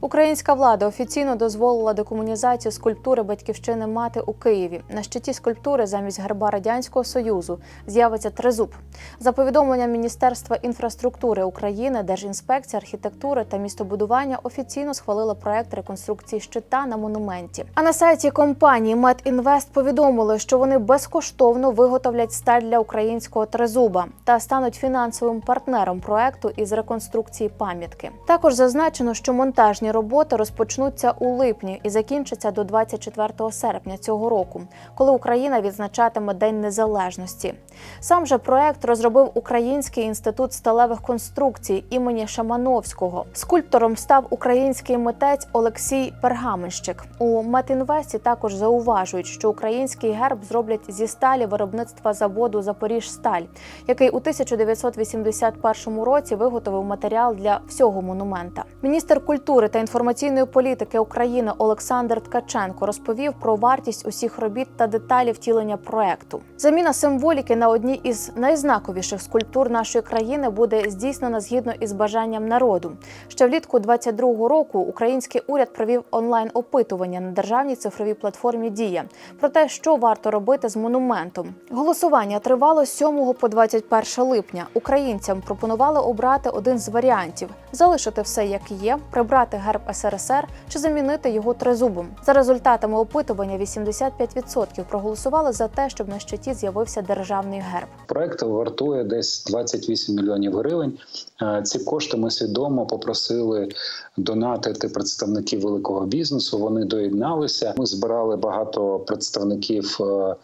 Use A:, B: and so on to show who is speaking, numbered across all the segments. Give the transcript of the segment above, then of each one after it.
A: Українська влада офіційно дозволила декомунізацію скульптури батьківщини мати у Києві. На щиті скульптури замість герба радянського союзу з'явиться тризуб. За повідомленням Міністерства інфраструктури України, Держінспекція архітектури та містобудування офіційно схвалила проект реконструкції щита на монументі. А на сайті компанії Медінвест повідомили, що вони безкоштовно виготовлять сталь для українського тризуба та стануть фінансовим партнером проекту із реконструкції пам'ятки. Також зазначено, що монтажні роботи розпочнуться у липні і закінчаться до 24 серпня цього року, коли Україна відзначатиме День Незалежності. Сам же проект розробив Український інститут сталевих конструкцій імені Шамановського. Скульптором став український митець Олексій Пергаменщик. У Метінвесті також зауважують, що український герб зроблять зі сталі виробництва заводу Запоріжсталь, який у 1981 році виготовив матеріал для всього монумента. Міністр культури та інформаційної політики України Олександр Ткаченко розповів про вартість усіх робіт та деталі втілення проекту. Заміна символіки на одній із найзнаковіших скульптур нашої країни буде здійснена згідно із бажанням народу. Ще влітку 22-го року український уряд провів онлайн опитування на державній цифровій платформі Дія про те, що варто робити з монументом. Голосування тривало з 7 по 21 липня. Українцям пропонували обрати один з варіантів: залишити все як є, прибрати герб СРСР чи замінити його тризубом. За результатами опитування 85% проголосували за те, щоб на щиті з'явився державний герб.
B: Проект вартує десь 28 мільйонів гривень. Е, Ці кошти ми свідомо попросили донатити представників великого бізнесу. Вони доєдналися. Ми збирали багато представників е,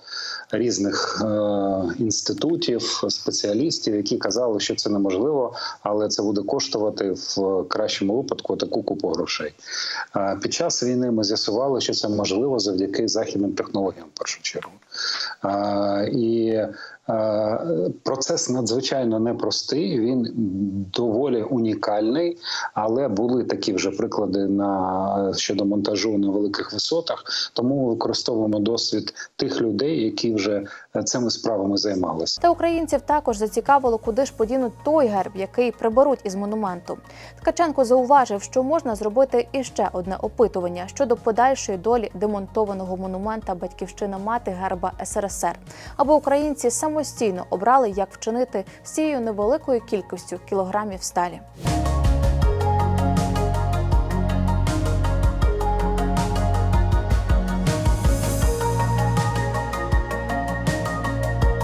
B: різних е, інститутів, спеціалістів, які казали, що це неможливо, але це буде коштувати в кращому випадку таку купу грошей. Е, Під час війни ми з'ясували, що це можливо завдяки західним технологіям, в першу чергу. Е, І процес надзвичайно непростий. Він доволі унікальний, але були такі вже приклади на щодо монтажу на великих висотах. Тому ми використовуємо досвід тих людей, які вже цими справами займалися.
A: Та українців також зацікавило, куди ж подінуть той герб, який приберуть із монументу. Ткаченко зауважив, що можна зробити іще одне опитування щодо подальшої долі демонтованого монумента Батьківщина мати герба СРСР, аби українці самостійно обрали, як вчинити з цією невеликою кількістю кілограмів сталі.